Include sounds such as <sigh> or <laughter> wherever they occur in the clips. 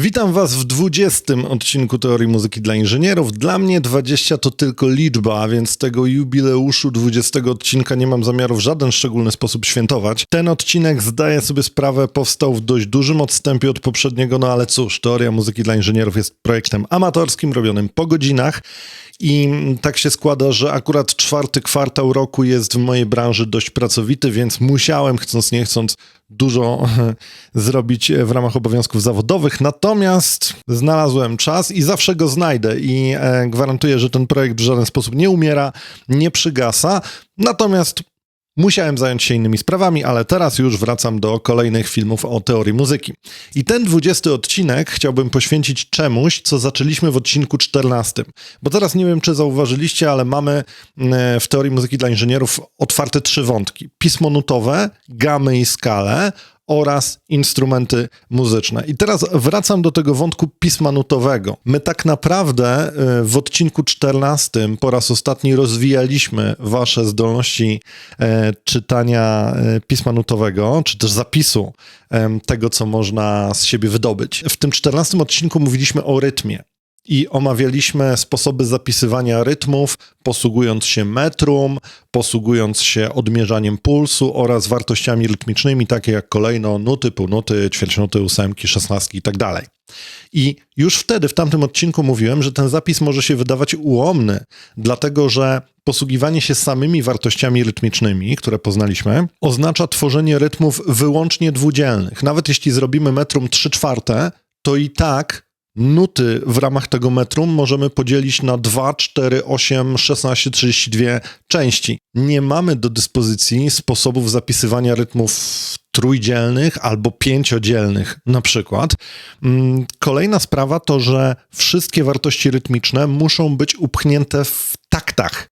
Witam Was w 20 odcinku Teorii Muzyki dla Inżynierów. Dla mnie 20 to tylko liczba, więc tego jubileuszu 20 odcinka nie mam zamiaru w żaden szczególny sposób świętować. Ten odcinek, zdaję sobie sprawę, powstał w dość dużym odstępie od poprzedniego, no ale cóż, Teoria Muzyki dla Inżynierów jest projektem amatorskim, robionym po godzinach. I tak się składa, że akurat czwarty kwartał roku jest w mojej branży dość pracowity, więc musiałem, chcąc nie chcąc, dużo <laughs> zrobić w ramach obowiązków zawodowych. Natomiast znalazłem czas i zawsze go znajdę i e, gwarantuję, że ten projekt w żaden sposób nie umiera, nie przygasa. Natomiast Musiałem zająć się innymi sprawami, ale teraz już wracam do kolejnych filmów o teorii muzyki. I ten 20 odcinek chciałbym poświęcić czemuś, co zaczęliśmy w odcinku 14. Bo teraz nie wiem, czy zauważyliście, ale mamy mm, w teorii muzyki dla inżynierów otwarte trzy wątki: pismo nutowe, gamy i skale oraz instrumenty muzyczne. I teraz wracam do tego wątku pisma nutowego. My tak naprawdę y, w odcinku 14 po raz ostatni rozwijaliśmy wasze zdolności e, czytania e, pisma nutowego, czy też zapisu tego, co można z siebie wydobyć. W tym 14 odcinku mówiliśmy o rytmie i omawialiśmy sposoby zapisywania rytmów, posługując się metrum, posługując się odmierzaniem pulsu oraz wartościami rytmicznymi, takie jak kolejno nuty, półnuty, ćwierćnuty, ósemki, szesnastki i tak. I już wtedy, w tamtym odcinku mówiłem, że ten zapis może się wydawać ułomny, dlatego że posługiwanie się samymi wartościami rytmicznymi, które poznaliśmy, oznacza tworzenie rytmów wyłącznie dwudzielnych. Nawet jeśli zrobimy metrum 3 czwarte, to i tak nuty w ramach tego metrum możemy podzielić na 2, 4, 8, 16, 32 części. Nie mamy do dyspozycji sposobów zapisywania rytmów trójdzielnych albo pięciodzielnych na przykład. Mm, kolejna sprawa to, że wszystkie wartości rytmiczne muszą być upchnięte w taktach,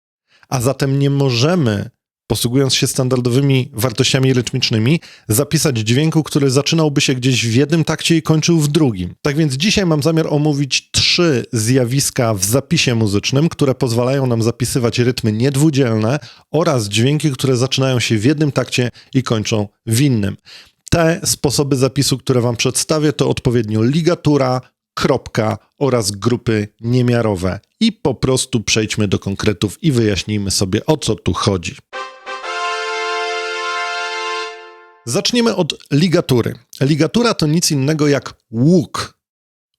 a zatem nie możemy posługując się standardowymi wartościami rytmicznymi, zapisać dźwięku, który zaczynałby się gdzieś w jednym takcie i kończył w drugim. Tak więc dzisiaj mam zamiar omówić trzy zjawiska w zapisie muzycznym, które pozwalają nam zapisywać rytmy niedwudzielne oraz dźwięki, które zaczynają się w jednym takcie i kończą w innym. Te sposoby zapisu, które Wam przedstawię, to odpowiednio ligatura, kropka oraz grupy niemiarowe. I po prostu przejdźmy do konkretów i wyjaśnijmy sobie, o co tu chodzi. Zaczniemy od ligatury. Ligatura to nic innego jak łuk,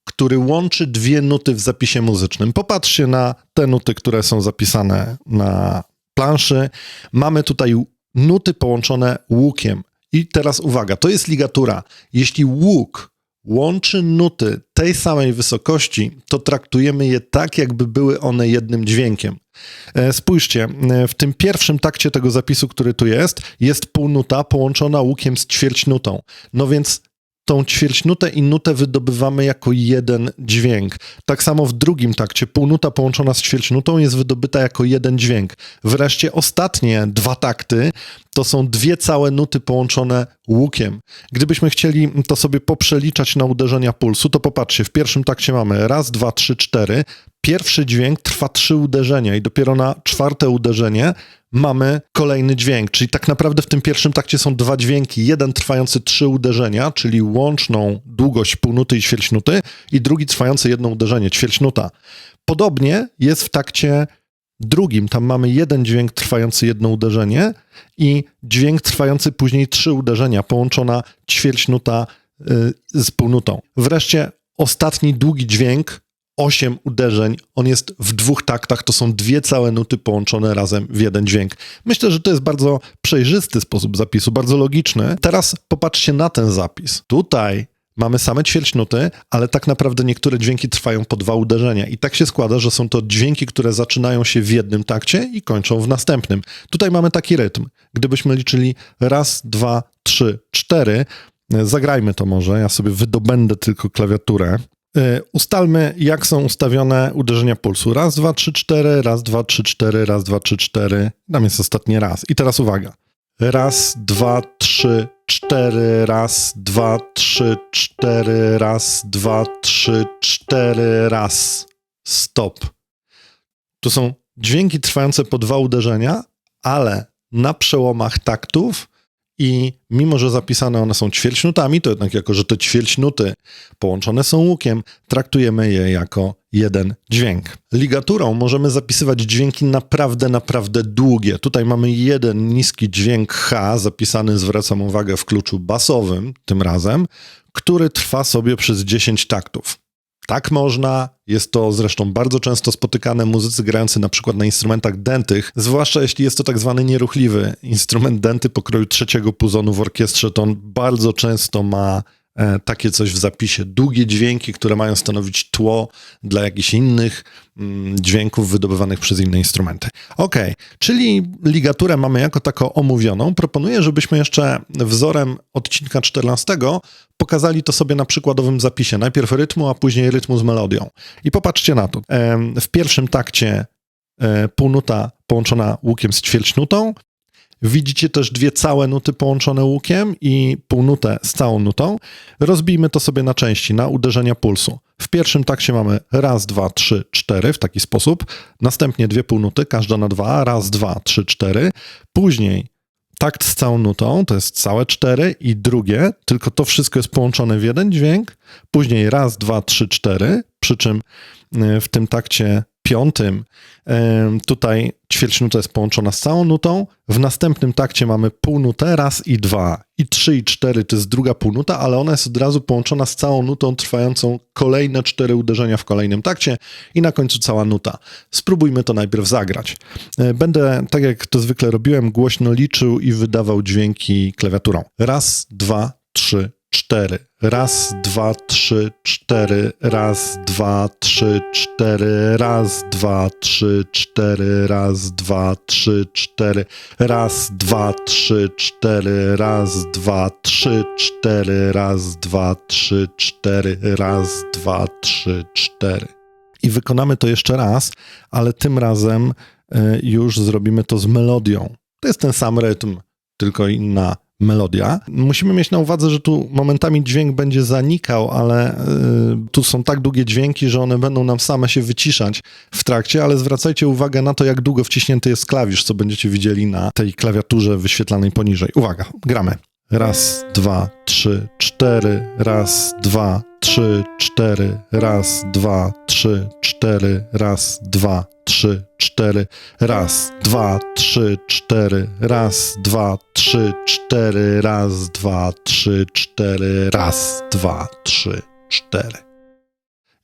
który łączy dwie nuty w zapisie muzycznym. Popatrzcie na te nuty, które są zapisane na planszy. Mamy tutaj nuty połączone łukiem. I teraz uwaga, to jest ligatura. Jeśli łuk łączy nuty tej samej wysokości, to traktujemy je tak, jakby były one jednym dźwiękiem. E, spójrzcie, e, w tym pierwszym takcie tego zapisu, który tu jest, jest półnuta połączona łukiem z ćwierćnutą. No więc tą ćwierćnutę i nutę wydobywamy jako jeden dźwięk. Tak samo w drugim takcie półnuta połączona z ćwierćnutą jest wydobyta jako jeden dźwięk. Wreszcie ostatnie dwa takty to są dwie całe nuty połączone łukiem. Gdybyśmy chcieli to sobie poprzeliczać na uderzenia pulsu, to popatrzcie, w pierwszym takcie mamy raz, dwa, trzy, cztery. Pierwszy dźwięk trwa trzy uderzenia i dopiero na czwarte uderzenie mamy kolejny dźwięk. Czyli tak naprawdę w tym pierwszym takcie są dwa dźwięki. Jeden trwający trzy uderzenia, czyli łączną długość półnuty i ćwierćnuty i drugi trwający jedno uderzenie, ćwierćnuta. Podobnie jest w takcie drugim. Tam mamy jeden dźwięk trwający jedno uderzenie i dźwięk trwający później trzy uderzenia, połączona ćwierćnuta y, z półnutą. Wreszcie ostatni długi dźwięk 8 uderzeń, on jest w dwóch taktach, to są dwie całe nuty połączone razem w jeden dźwięk. Myślę, że to jest bardzo przejrzysty sposób zapisu, bardzo logiczny. Teraz popatrzcie na ten zapis. Tutaj mamy same ćwierćnuty, ale tak naprawdę niektóre dźwięki trwają po dwa uderzenia. I tak się składa, że są to dźwięki, które zaczynają się w jednym takcie i kończą w następnym. Tutaj mamy taki rytm. Gdybyśmy liczyli raz, dwa, trzy, cztery, zagrajmy to może, ja sobie wydobędę tylko klawiaturę. E, ustalmy, jak są ustawione uderzenia pulsu. Raz, dwa, trzy, cztery, raz, dwa, trzy, cztery, raz, dwa, trzy, cztery. Tam jest ostatni raz. I teraz uwaga. Raz, dwa, trzy, cztery, raz, dwa, trzy, cztery, raz, dwa, trzy, cztery, raz. Stop. Tu są dźwięki trwające po dwa uderzenia, ale na przełomach taktów i mimo, że zapisane one są ćwierćnutami, to jednak jako, że te ćwierćnuty połączone są łukiem, traktujemy je jako jeden dźwięk. Ligaturą możemy zapisywać dźwięki naprawdę, naprawdę długie. Tutaj mamy jeden niski dźwięk H, zapisany, zwracam uwagę, w kluczu basowym tym razem, który trwa sobie przez 10 taktów. Tak można, jest to zresztą bardzo często spotykane muzycy grający na przykład na instrumentach dętych, zwłaszcza jeśli jest to tak zwany nieruchliwy instrument denty pokroju trzeciego puzonu w orkiestrze, to on bardzo często ma takie coś w zapisie. Długie dźwięki, które mają stanowić tło dla jakichś innych mm, dźwięków wydobywanych przez inne instrumenty. Ok, czyli ligaturę mamy jako taką omówioną. Proponuję, żebyśmy jeszcze wzorem odcinka 14 pokazali to sobie na przykładowym zapisie. Najpierw rytmu, a później rytmu z melodią. I popatrzcie na to. Em, W pierwszym takcie e, półnuta połączona łukiem z ćwierćnutą. Widzicie też dwie całe nuty połączone łukiem i półnutę z całą nutą. Rozbijmy to sobie na części, na uderzenia pulsu. W pierwszym takcie mamy raz, dwa, trzy, cztery w taki sposób. Następnie dwie półnuty, każda na dwa, raz, dwa, trzy, cztery. Później takt z całą nutą, to jest całe cztery i drugie, tylko to wszystko jest połączone w jeden dźwięk. Później raz, dwa, trzy, cztery, przy czym y, w tym takcie piątym tutaj ćwierćnuta jest połączona z całą nutą. W następnym takcie mamy półnutę, raz i dwa. I trzy i cztery to jest druga półnuta, ale ona jest od razu połączona z całą nutą, trwającą kolejne cztery uderzenia w kolejnym takcie i na końcu cała nuta. Spróbujmy to najpierw zagrać. Y, Będę, tak jak to zwykle robiłem, głośno liczył i wydawał dźwięki klawiaturą. Raz, dwa, trzy, cztery. Raz, dwa, trzy, cztery. Raz, dwa, trzy, cztery. Raz, dwa, trzy, cztery. Raz, dwa, trzy, cztery. Raz, dwa, trzy, cztery. Raz, dwa, trzy, cztery. Raz, dwa, trzy, cztery. Raz, dwa, trzy, cztery. I wykonamy to jeszcze raz, ale tym razem y, już zrobimy to z melodią. To jest ten sam rytm, tylko inna melodia. Musimy mieć na uwadze, że tu momentami dźwięk będzie zanikał, ale y, tu są tak długie dźwięki, że one będą nam same się wyciszać w trakcie, ale zwracajcie uwagę na to, jak długo wciśnięty jest klawisz, co będziecie widzieli na tej klawiaturze wyświetlanej poniżej. Uwaga, gramy. Raz, dwa, trzy, cztery. Raz, dwa, trzy, cztery. Raz, dwa, trzy, cztery. Raz, dwa, trzy, cztery. Raz, dwa, trzy, cztery. Raz, dwa, trzy, cztery. Raz, dwa, trzy, cztery. Raz, dwa, trzy, cztery.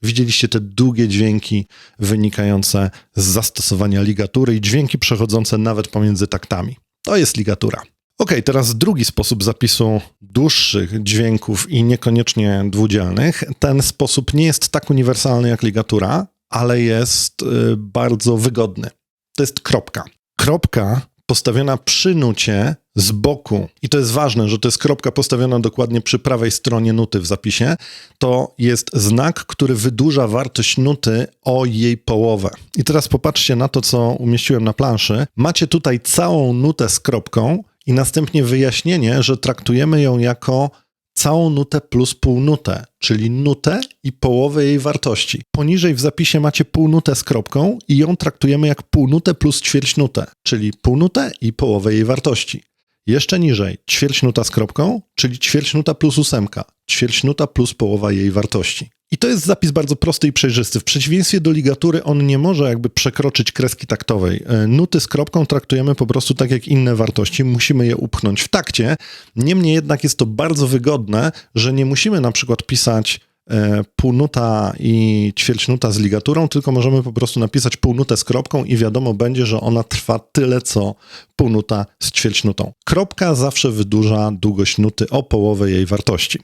Widzieliście te długie dźwięki wynikające z zastosowania ligatury i dźwięki przechodzące nawet pomiędzy taktami. To jest ligatura. Ok, teraz drugi sposób zapisu dłuższych dźwięków i niekoniecznie dwudzielnych. Ten sposób nie jest tak uniwersalny jak ligatura, ale jest y, bardzo wygodny. To jest kropka. Kropka postawiona przy nucie z boku, i to jest ważne, że to jest kropka postawiona dokładnie przy prawej stronie nuty w zapisie, to jest znak, który wydłuża wartość nuty o jej połowę. I teraz popatrzcie na to, co umieściłem na planszy. Macie tutaj całą nutę z kropką i następnie wyjaśnienie, że traktujemy ją jako całą nutę plus półnutę, czyli nutę i połowę jej wartości. Poniżej w zapisie macie półnutę z kropką i ją traktujemy jak półnutę plus ćwierćnutę, czyli półnutę i połowę jej wartości. Jeszcze niżej ćwierćnuta z kropką, czyli ćwierćnuta plus ósemka, ćwierćnuta plus połowa jej wartości. I to jest zapis bardzo prosty i przejrzysty. W przeciwieństwie do ligatury on nie może jakby przekroczyć kreski taktowej. E, Nuty z kropką traktujemy po prostu tak jak inne wartości, musimy je upchnąć w takcie. Niemniej jednak jest to bardzo wygodne, że nie musimy na przykład pisać e, półnuta i ćwierćnuta z ligaturą, tylko możemy po prostu napisać półnutę z kropką i wiadomo będzie, że ona trwa tyle, co półnuta z ćwierćnutą. Kropka zawsze wydłuża długość nuty o połowę jej wartości.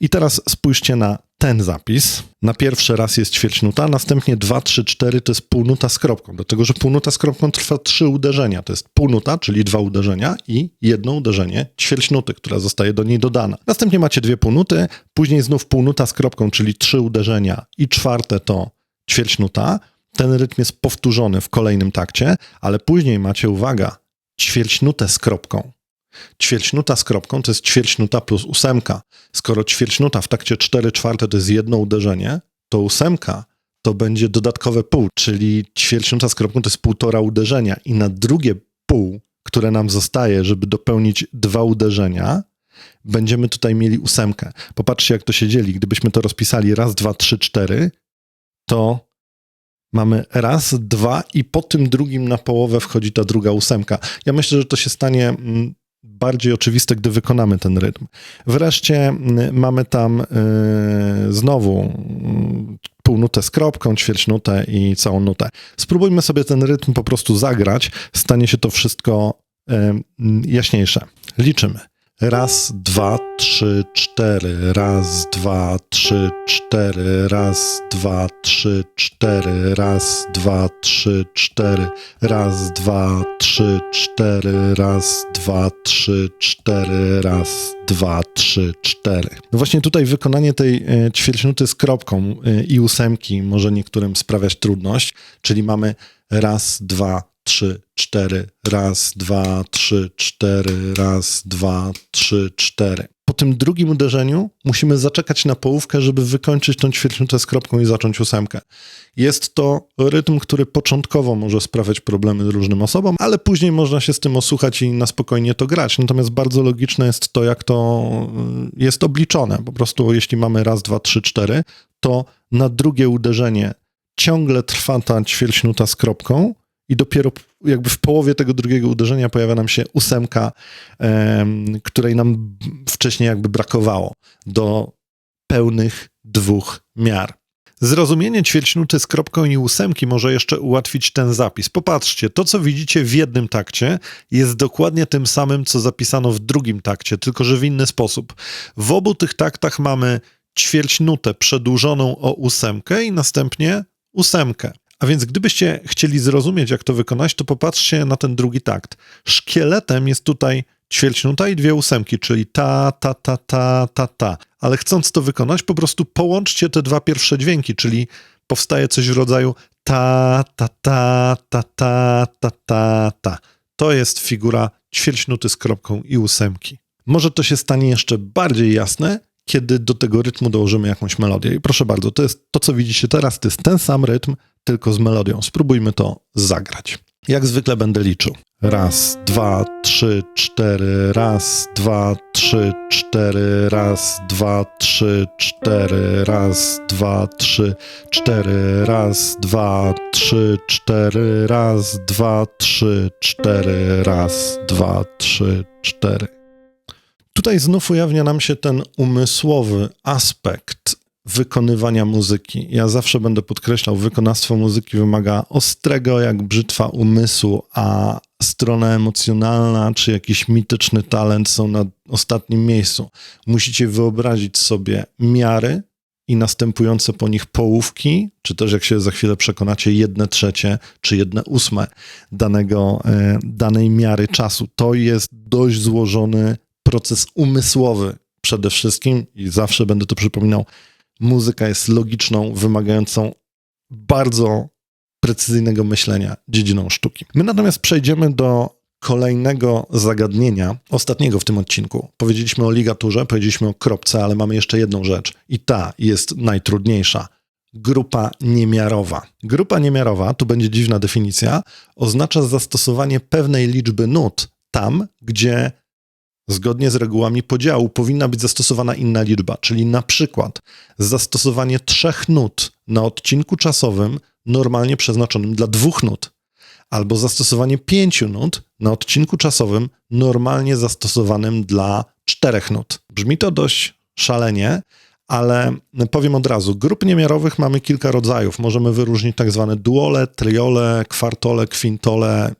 I teraz spójrzcie na ten zapis. Na pierwszy raz jest ćwierćnuta, następnie 2, 3, 4 to jest półnuta z kropką, dlatego że półnuta z kropką trwa trzy uderzenia. To jest półnuta, czyli dwa uderzenia i jedno uderzenie ćwierćnuty, która zostaje do niej dodana. Następnie macie dwie półnuty, później znów półnuta z kropką, czyli trzy uderzenia i czwarte to ćwierćnuta. Ten rytm jest powtórzony w kolejnym takcie, ale później macie, uwaga, ćwierćnutę z kropką. Ćwierćnuta z kropką to jest ćwierćnuta plus ósemka. Skoro ćwierćnuta w takcie 4 czwarte to jest jedno uderzenie, to ósemka to będzie dodatkowe pół, czyli ćwierćnuta z kropką to jest półtora uderzenia i na drugie pół, które nam zostaje, żeby dopełnić dwa uderzenia, będziemy tutaj mieli ósemkę. Popatrzcie, jak to się dzieli. Gdybyśmy to rozpisali raz, dwa, trzy, cztery, to mamy raz, dwa i po tym drugim na połowę wchodzi ta druga ósemka. Ja myślę, że to się stanie mm, bardziej oczywiste, gdy wykonamy ten rytm. Wreszcie mm, mamy tam yy, znowu yy, półnutę z kropką, ćwierćnutę i całą nutę. Spróbujmy sobie ten rytm po prostu zagrać. Stanie się to wszystko yy, jaśniejsze. Liczymy. Raz, dwa, trzy, cztery. Raz, dwa, trzy, cztery. Raz, dwa, trzy, cztery. Raz, dwa, trzy, cztery. Raz, dwa, trzy, cztery. Raz, dwa, trzy, cztery. Raz, dwa, trzy, cztery. No właśnie tutaj wykonanie tej e, ćwierćnuty z kropką e, i ósemki może niektórym sprawiać trudność, czyli mamy raz, dwa, trzy, cztery, raz, dwa, trzy, cztery, raz, dwa, trzy, cztery. Po tym drugim uderzeniu musimy zaczekać na połówkę, żeby wykończyć tą ćwierćnutę z kropką i zacząć ósemkę. Jest to rytm, który początkowo może sprawiać problemy różnym osobom, ale później można się z tym osłuchać i na spokojnie to grać. Natomiast bardzo logiczne jest to, jak to y, jest obliczone. Po prostu jeśli mamy raz, dwa, trzy, cztery, to na drugie uderzenie ciągle trwa ta ćwierćnuta z kropką, i dopiero jakby w połowie tego drugiego uderzenia pojawia nam się ósemka, której nam wcześniej jakby brakowało do pełnych dwóch miar. Zrozumienie ćwierćnuty z kropką i ósemki może jeszcze ułatwić ten zapis. Popatrzcie, to co widzicie w jednym takcie jest dokładnie tym samym, co zapisano w drugim takcie, tylko że w inny sposób. W obu tych taktach mamy ćwierćnutę przedłużoną o ósemkę i następnie ósemkę. A więc gdybyście chcieli zrozumieć, jak to wykonać, to popatrzcie na ten drugi takt. Szkieletem jest tutaj ćwierćnuta i dwie ósemki, czyli ta, ta, ta, ta, ta, ta. Ale chcąc to wykonać, po prostu połączcie te dwa pierwsze dźwięki, czyli powstaje coś w rodzaju ta, ta, ta, ta, ta, ta, ta, ta. To jest figura ćwierćnuty z kropką i ósemki. Może to się stanie jeszcze bardziej jasne, kiedy do tego rytmu dołożymy jakąś melodię. I proszę bardzo, to jest to, co widzicie teraz, to jest ten sam rytm, tylko z melodią. Spróbujmy to zagrać. Jak zwykle będę liczył. Raz, dwa, trzy, cztery, raz, dwa, trzy, cztery, raz, dwa, trzy, cztery, raz, dwa, trzy, cztery, raz, dwa, trzy, cztery, raz, dwa, trzy, cztery, raz, dwa, trzy, cztery. Tutaj znów ujawnia nam się ten umysłowy aspekt wykonywania muzyki. Ja zawsze będę podkreślał, wykonawstwo muzyki wymaga ostrego jak brzytwa umysłu, a strona emocjonalna czy jakiś mityczny talent są na ostatnim miejscu. Musicie wyobrazić sobie miary i następujące po nich połówki, czy też jak się za chwilę przekonacie, jedne trzecie czy jedne ósme danego, e, danej miary czasu. To jest dość złożony proces umysłowy przede wszystkim i zawsze będę to przypominał muzyka jest logiczną, wymagającą bardzo precyzyjnego myślenia dziedziną sztuki. My natomiast przejdziemy do kolejnego zagadnienia, ostatniego w tym odcinku. Powiedzieliśmy o ligaturze, powiedzieliśmy o kropce, ale mamy jeszcze jedną rzecz i ta jest najtrudniejsza. Grupa niemiarowa. Grupa niemiarowa, tu będzie dziwna definicja, oznacza zastosowanie pewnej liczby nut tam, gdzie Zgodnie z regułami podziału powinna być zastosowana inna liczba, czyli na przykład zastosowanie trzech nut na odcinku czasowym normalnie przeznaczonym dla dwóch nut, albo zastosowanie pięciu nut na odcinku czasowym normalnie zastosowanym dla czterech nut. Brzmi to dość szalenie, ale powiem od razu, grup niemiarowych mamy kilka rodzajów. Możemy wyróżnić tak zwane duole, triole, kwartole, kwintole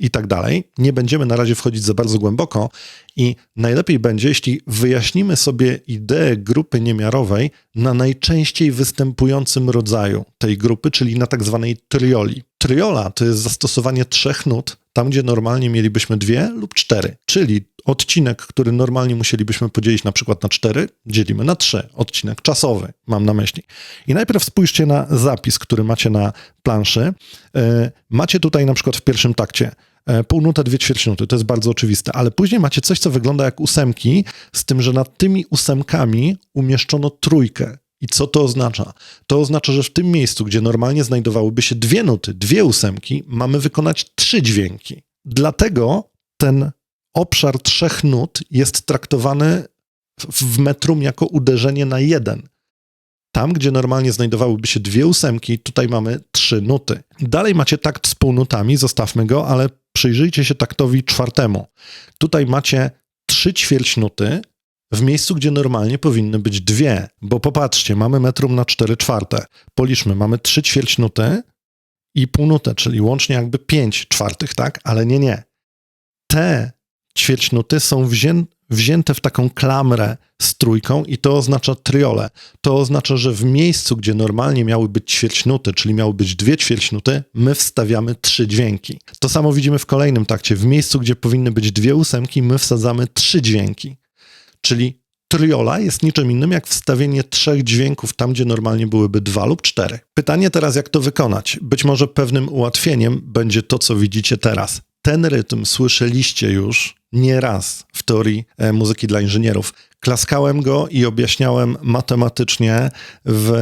i tak dalej. Nie będziemy na razie wchodzić za bardzo głęboko i najlepiej będzie, jeśli wyjaśnimy sobie ideę grupy niemiarowej na najczęściej występującym rodzaju tej grupy, czyli na tak zwanej trioli. Triola to jest zastosowanie trzech nut, tam gdzie normalnie mielibyśmy dwie lub cztery, czyli odcinek, który normalnie musielibyśmy podzielić na przykład na cztery, dzielimy na trzy. Odcinek czasowy, mam na myśli. I najpierw spójrzcie na zapis, który macie na planszy. E, macie tutaj na przykład w pierwszym takcie e, pół nuta, dwie ćwierćnuty, to jest bardzo oczywiste, ale później macie coś, co wygląda jak ósemki, z tym, że nad tymi ósemkami umieszczono trójkę. I co to oznacza? To oznacza, że w tym miejscu, gdzie normalnie znajdowałyby się dwie nuty, dwie ósemki, mamy wykonać trzy dźwięki. Dlatego ten obszar trzech nut jest traktowany w, metrum jako uderzenie na jeden. Tam, gdzie normalnie znajdowałyby się dwie ósemki, tutaj mamy trzy nuty. Dalej macie takt z półnutami, zostawmy go, ale przyjrzyjcie się taktowi czwartemu. Tutaj macie trzy ćwierćnuty w miejscu, gdzie normalnie powinny być dwie, bo popatrzcie, mamy metrum na cztery czwarte. Policzmy, mamy trzy ćwierćnuty i półnutę, czyli łącznie jakby pięć czwartych, tak? Ale nie, nie. Te ćwierćnuty są wzię wzięte w taką klamrę z trójką i to oznacza triole. To oznacza, że w miejscu, gdzie normalnie miały być ćwierćnuty, czyli miały być dwie ćwierćnuty, my wstawiamy trzy dźwięki. To samo widzimy w kolejnym takcie. W miejscu, gdzie powinny być dwie ósemki, my wsadzamy trzy dźwięki. Czyli triola jest niczym innym jak wstawienie trzech dźwięków tam, gdzie normalnie byłyby dwa lub cztery. Pytanie teraz, jak to wykonać? Być może pewnym ułatwieniem będzie to, co widzicie teraz. Ten rytm słyszeliście już nieraz w teorii e, muzyki dla inżynierów. Klaskałem go i objaśniałem matematycznie w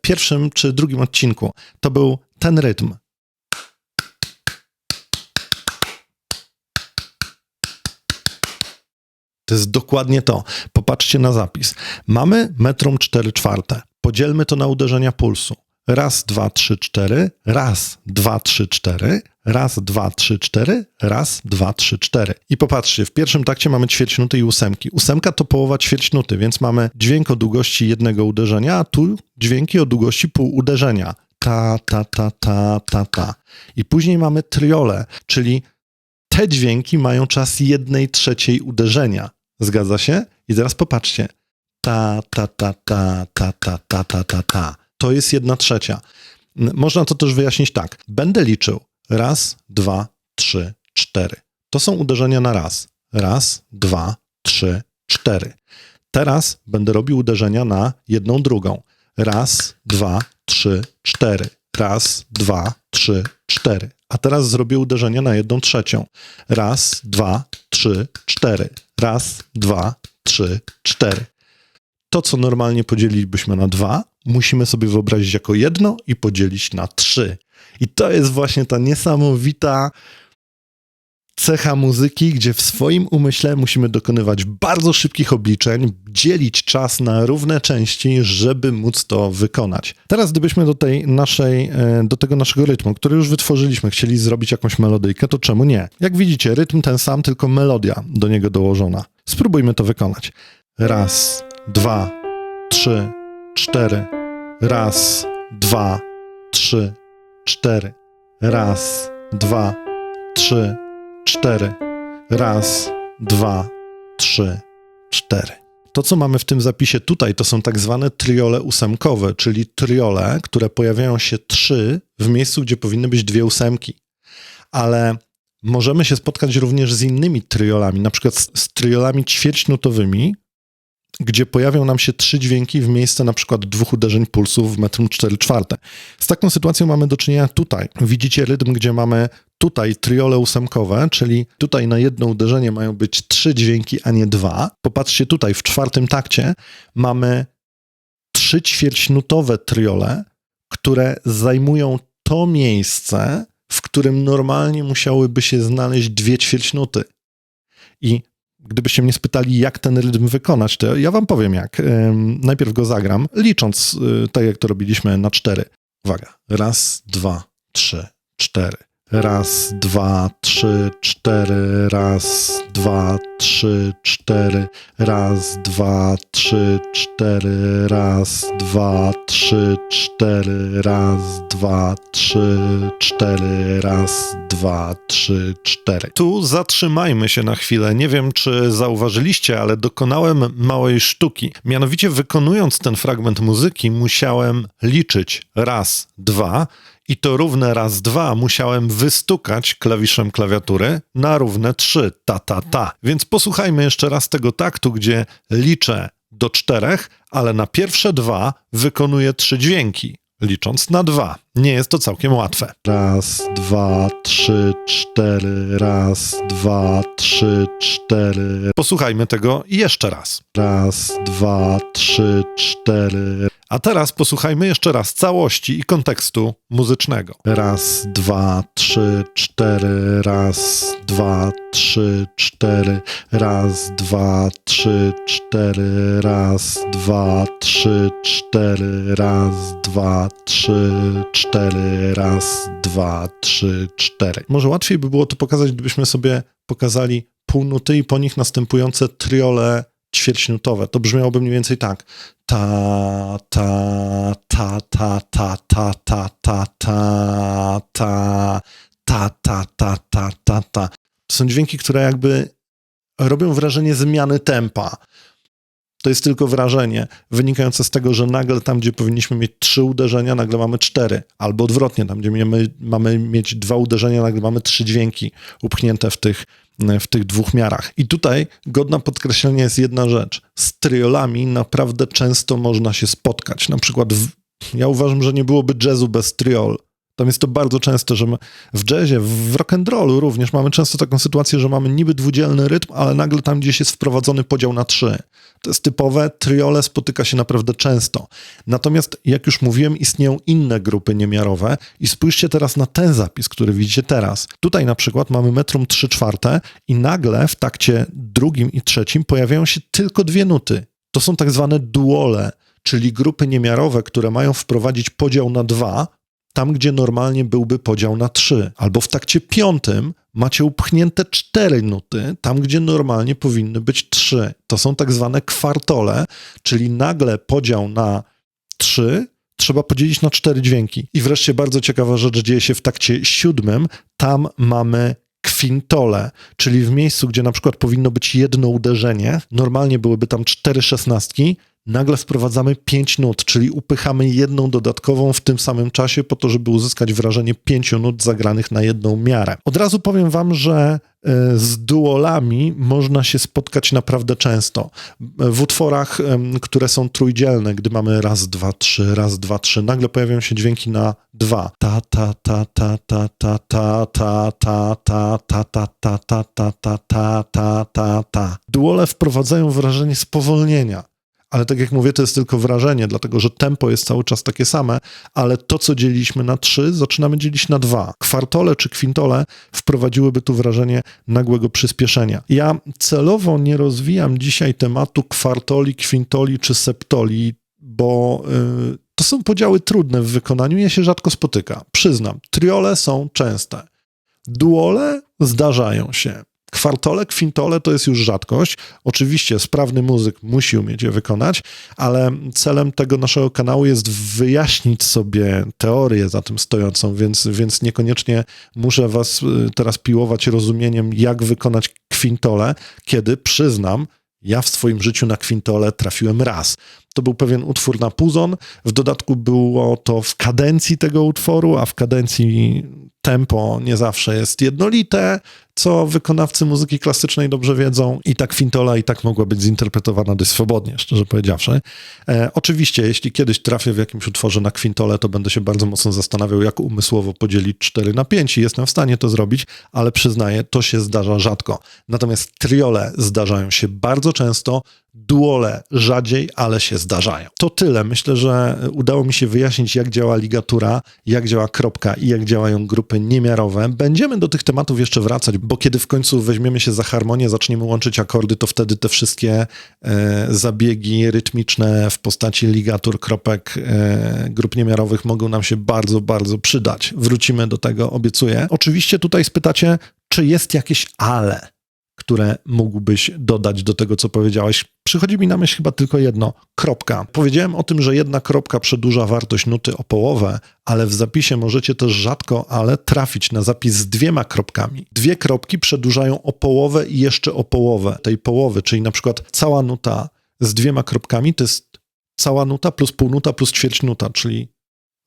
pierwszym czy drugim odcinku. To był ten rytm. To jest dokładnie to. Popatrzcie na zapis. Mamy metrum 4 czwarte. Podzielmy to na uderzenia pulsu. Raz, dwa, trzy, cztery. Raz, dwa, trzy, cztery. Raz, dwa, trzy, cztery. Raz, dwa, trzy, cztery. I popatrzcie, w pierwszym takcie mamy ćwierćnuty i ósemki. Ósemka to połowa ćwierćnuty, więc mamy dźwięk o długości jednego uderzenia, a tu dźwięki o długości pół uderzenia. Ta, ta, ta, ta, ta, ta. I później mamy triole, czyli te dźwięki mają czas jednej trzeciej uderzenia. Zgadza się? I teraz popatrzcie. Ta, ta, ta, ta, ta, ta, ta, ta, ta, ta. To jest jedna trzecia. Można to też wyjaśnić tak. Będę liczył. Raz, dwa, trzy, cztery. To są uderzenia na raz. Raz, dwa, trzy, cztery. Teraz będę robił uderzenia na jedną drugą. Raz, dwa, trzy, cztery. Raz, dwa, trzy, cztery. A teraz zrobię uderzenia na jedną trzecią. Raz, dwa, trzy, cztery. Raz, dwa, trzy, cztery. To, co normalnie podzielilibyśmy na dwa, musimy sobie wyobrazić jako jedno i podzielić na trzy. I to jest właśnie ta niesamowita cecha muzyki, gdzie w swoim umyśle musimy dokonywać bardzo szybkich obliczeń, dzielić czas na równe części, żeby móc to wykonać. Teraz gdybyśmy do tej naszej, e, do tego naszego rytmu, który już wytworzyliśmy, chcieli zrobić jakąś melodyjkę, to czemu nie? Jak widzicie, rytm ten sam, tylko melodia do niego dołożona. Spróbujmy to wykonać. Raz, dwa, trzy, cztery. Raz, dwa, trzy, cztery. Raz, dwa, trzy, cztery. Raz, dwa, trzy, cztery. To, co mamy w tym zapisie tutaj, to są tak zwane triole ósemkowe, czyli triole, które pojawiają się trzy w miejscu, gdzie powinny być dwie ósemki. Ale możemy się spotkać również z innymi triolami, na przykład z, z triolami ćwierćnutowymi, gdzie pojawią nam się trzy dźwięki w miejsce na przykład dwóch uderzeń pulsów w metrum 4 czwarte. Z taką sytuacją mamy do czynienia tutaj. Widzicie rytm, gdzie mamy tutaj triole ósemkowe, czyli tutaj na jedno uderzenie mają być trzy dźwięki, a nie dwa. Popatrzcie tutaj, w czwartym takcie mamy trzy ćwierćnutowe triole, które zajmują to miejsce, w którym normalnie musiałyby się znaleźć dwie ćwierćnuty. I gdybyście mnie spytali, jak ten rytm wykonać, to ja wam powiem jak. Najpierw go zagram, licząc y, tak, jak to robiliśmy na cztery. Uwaga. Raz, dwa, trzy, cztery. Raz, dwa, trzy, cztery, raz, dwa, trzy, cztery, raz, dwa, trzy, cztery, raz, dwa, trzy, cztery, raz, dwa, trzy, cztery, raz, dwa, trzy, cztery. Tu zatrzymajmy się na chwilę. Nie wiem, czy zauważyliście, ale dokonałem małej sztuki. Mianowicie wykonując ten fragment muzyki, musiałem liczyć raz, dwa, i to równe raz dwa musiałem wystukać klawiszem klawiatury na równe trzy, ta, ta, ta. Więc posłuchajmy jeszcze raz tego taktu, gdzie liczę do czterech, ale na pierwsze dwa wykonuję trzy dźwięki, licząc na dwa. Nie jest to całkiem łatwe. Raz, dwa, trzy, cztery, raz, dwa, trzy, cztery. Posłuchajmy tego jeszcze raz. Raz, dwa, trzy, cztery. A teraz posłuchajmy jeszcze raz całości i kontekstu muzycznego. Raz, dwa, trzy, cztery, raz, dwa, trzy, cztery, raz, dwa, trzy, cztery, raz, dwa, trzy, cztery, raz, dwa, trzy, cztery, raz, dwa, trzy, cztery. Może łatwiej by było to pokazać, gdybyśmy sobie pokazali półnuty i po nich następujące triole ćwierćnutowe. To brzmiałoby mniej więcej tak. Ta, ta, ta, ta, ta, ta, ta, ta, ta, ta, ta, ta, ta, ta, ta, ta. To są dźwięki, które jakby robią wrażenie zmiany tempa. To jest tylko wrażenie wynikające z tego, że nagle tam, gdzie powinniśmy mieć trzy uderzenia, nagle mamy cztery, albo odwrotnie, tam, gdzie mamy, mamy mieć dwa uderzenia, nagle mamy trzy dźwięki upchnięte w tych, w tych dwóch miarach. I tutaj godna podkreślenia jest jedna rzecz. Z triolami naprawdę często można się spotkać. Na przykład w, ja uważam, że nie byłoby jazzu bez triol. Tam jest to bardzo często, że w jazzie, w rock and rollu również mamy często taką sytuację, że mamy niby dwudzielny rytm, ale nagle tam gdzieś jest wprowadzony podział na trzy. To jest typowe, triole spotyka się naprawdę często. Natomiast, jak już mówiłem, istnieją inne grupy niemiarowe i spójrzcie teraz na ten zapis, który widzicie teraz. Tutaj na przykład mamy metrum 3 czwarte i nagle w takcie drugim i trzecim pojawiają się tylko dwie nuty. To są tak zwane duole, czyli grupy niemiarowe, które mają wprowadzić podział na dwa, tam gdzie normalnie byłby podział na trzy. Albo w takcie piątym macie upchnięte cztery nuty, tam gdzie normalnie powinny być trzy. To są tak zwane kwartole, czyli nagle podział na trzy trzeba podzielić na cztery dźwięki. I wreszcie bardzo ciekawa rzecz dzieje się w takcie siódmym. Tam mamy kwintole, czyli w miejscu, gdzie na przykład powinno być jedno uderzenie, normalnie byłyby tam cztery szesnastki, nagle wprowadzamy pięć nut, czyli upychamy jedną dodatkową w tym samym czasie po to, żeby uzyskać wrażenie pięciu nut zagranych na jedną miarę. Od razu powiem wam, że e, z duolami można się spotkać naprawdę często. W utworach, które są trójdzielne, gdy mamy raz, dwa, trzy, raz, dwa, trzy, nagle pojawiają się dźwięki na dwa. Ta, ta, ta, ta, ta, ta, ta, ta, ta, ta, ta, ta, ta, ta, ta, ta, ta, ta, ta, ta. Duole wprowadzają wrażenie spowolnienia ale tak jak mówię, to jest tylko wrażenie, dlatego że tempo jest cały czas takie same, ale to, co dzieliliśmy na trzy, zaczynamy dzielić na dwa. Kwartole czy kwintole wprowadziłyby tu wrażenie nagłego przyspieszenia. Ja celowo nie rozwijam dzisiaj tematu kwartoli, kwintoli czy septoli, bo yy, to są podziały trudne w wykonaniu, je się rzadko spotyka. Przyznam, triole są częste. Duole zdarzają się. Kwartole, kwintole to jest już rzadkość. Oczywiście sprawny muzyk musi umieć je wykonać, ale celem tego naszego kanału jest wyjaśnić sobie teorię za tym stojącą, więc, więc niekoniecznie muszę was y, teraz piłować rozumieniem, jak wykonać kwintole, kiedy przyznam, ja w swoim życiu na kwintole trafiłem raz. To był pewien utwór na puzon. W dodatku było to w kadencji tego utworu, a w kadencji tempo nie zawsze jest jednolite, co wykonawcy muzyki klasycznej dobrze wiedzą i tak kwintola i tak mogła być zinterpretowana dość swobodnie, szczerze powiedziawszy. E, oczywiście, jeśli kiedyś trafię w jakimś utworze na kwintole, to będę się bardzo mocno zastanawiał, jak umysłowo podzielić 4 na 5 i jestem w stanie to zrobić, ale przyznaję, to się zdarza rzadko. Natomiast triole zdarzają się bardzo często, duole rzadziej, ale się zdarzają. To tyle. Myślę, że udało mi się wyjaśnić, jak działa ligatura, jak działa kropka i jak działają grupy niemiarowe. Będziemy do tych tematów jeszcze wracać, bo kiedy w końcu weźmiemy się za harmonię, zaczniemy łączyć akordy, to wtedy te wszystkie e, zabiegi rytmiczne w postaci ligatur, kropek, e, grup niemiarowych mogą nam się bardzo, bardzo przydać. Wrócimy do tego, obiecuję. Oczywiście tutaj spytacie, czy jest jakieś ale które mógłbyś dodać do tego, co powiedziałeś. Przychodzi mi na myśl chyba tylko jedno: kropka. Powiedziałem o tym, że jedna kropka przedłuża wartość nuty o połowę, ale w zapisie możecie też rzadko, ale trafić na zapis z dwiema kropkami. Dwie kropki przedłużają o połowę i jeszcze o połowę tej połowy, czyli na przykład cała nuta z dwiema kropkami to jest cała nuta plus półnuta plus ćwierć nuta, czyli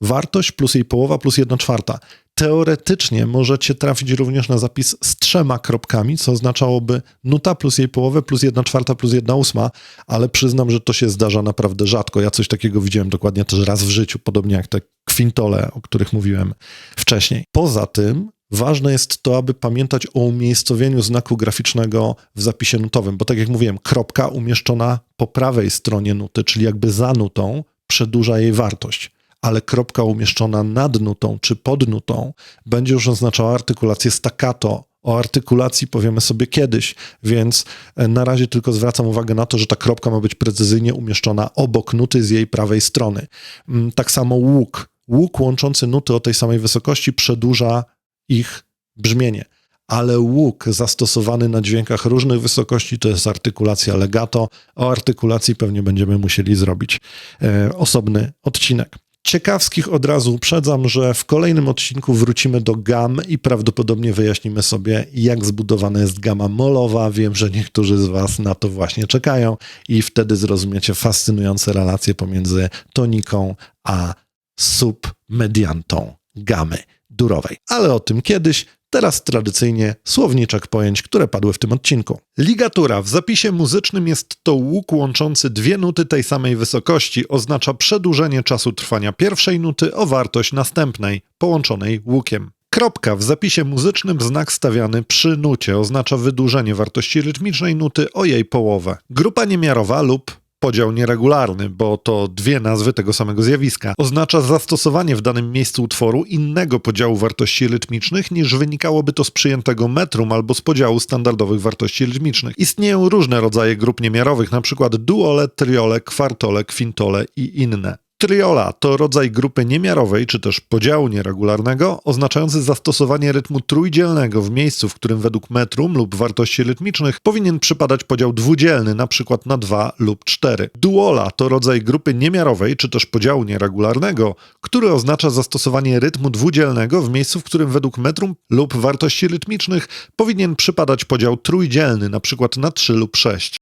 wartość plus jej połowa plus jedna czwarta. Teoretycznie możecie trafić również na zapis z trzema kropkami, co oznaczałoby nuta plus jej połowę plus jedna czwarta plus jedna ósma, ale przyznam, że to się zdarza naprawdę rzadko. Ja coś takiego widziałem dokładnie też raz w życiu, podobnie jak te kwintole, o których mówiłem wcześniej. Poza tym Ważne jest to, aby pamiętać o umiejscowieniu znaku graficznego w zapisie nutowym, bo tak jak mówiłem, kropka umieszczona po prawej stronie nuty, czyli jakby za nutą, przedłuża jej wartość. Ale kropka umieszczona nad nutą czy pod nutą będzie już oznaczała artykulację staccato. O artykulacji powiemy sobie kiedyś, więc e, na razie tylko zwracam uwagę na to, że ta kropka ma być precyzyjnie umieszczona obok nuty z jej prawej strony. Mm, Tak samo łuk. Łuk łączący nuty o tej samej wysokości przedłuża ich brzmienie. Ale łuk zastosowany na dźwiękach różnych wysokości to jest artykulacja legato. O artykulacji pewnie będziemy musieli zrobić e, osobny odcinek. Ciekawskich od razu uprzedzam, że w kolejnym odcinku wrócimy do gam i prawdopodobnie wyjaśnimy sobie, jak zbudowana jest gama molowa. Wiem, że niektórzy z Was na to właśnie czekają i wtedy zrozumiecie fascynujące relacje pomiędzy toniką a submediantą gamy durowej. Ale o tym kiedyś. Teraz tradycyjnie słowniczek pojęć, które padły w tym odcinku. Ligatura w zapisie muzycznym jest to łuk łączący dwie nuty tej samej wysokości. Oznacza przedłużenie czasu trwania pierwszej nuty o wartość następnej, połączonej łukiem. Kropka w zapisie muzycznym znak stawiany przy nucie oznacza wydłużenie wartości rytmicznej nuty o jej połowę. Grupa niemiarowa lub Podział nieregularny, bo to dwie nazwy tego samego zjawiska, oznacza zastosowanie w danym miejscu utworu innego podziału wartości rytmicznych niż wynikałoby to z przyjętego metrum albo z podziału standardowych wartości rytmicznych. Istnieją różne rodzaje grup niemiarowych, np. duole, triole, kwartole, kwintole i inne. Triola to rodzaj grupy niemiarowej, czy też podziału nieregularnego, oznaczający zastosowanie rytmu trójdzielnego w miejscu, w którym według metrum lub wartości rytmicznych powinien przypadać podział dwudzielny, np. na 2 lub 4. Duola to rodzaj grupy niemiarowej, czy też podziału nieregularnego, który oznacza zastosowanie rytmu dwudzielnego w miejscu, w którym według metrum lub wartości rytmicznych powinien przypadać podział trójdzielny, np. na 3 lub 6.